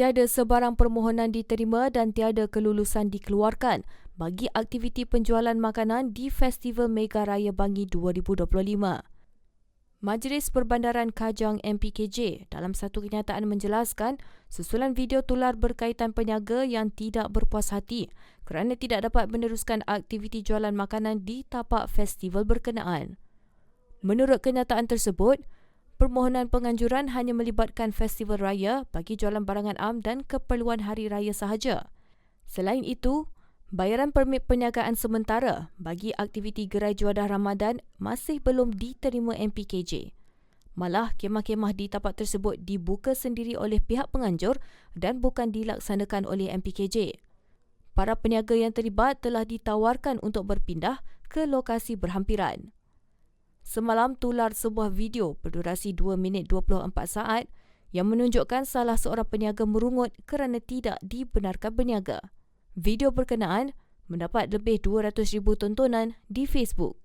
Tiada sebarang permohonan diterima dan tiada kelulusan dikeluarkan bagi aktiviti penjualan makanan di Festival Mega Raya Bangi 2025. Majlis Perbandaran Kajang MPKJ dalam satu kenyataan menjelaskan susulan video tular berkaitan peniaga yang tidak berpuas hati kerana tidak dapat meneruskan aktiviti jualan makanan di tapak festival berkenaan. Menurut kenyataan tersebut, permohonan penganjuran hanya melibatkan festival raya bagi jualan barangan am dan keperluan hari raya sahaja. Selain itu, bayaran permit perniagaan sementara bagi aktiviti gerai juadah Ramadan masih belum diterima MPKJ. Malah, kemah-kemah di tapak tersebut dibuka sendiri oleh pihak penganjur dan bukan dilaksanakan oleh MPKJ. Para peniaga yang terlibat telah ditawarkan untuk berpindah ke lokasi berhampiran. Semalam tular sebuah video berdurasi 2 minit 24 saat yang menunjukkan salah seorang peniaga merungut kerana tidak dibenarkan berniaga. Video berkenaan mendapat lebih 200,000 tontonan di Facebook.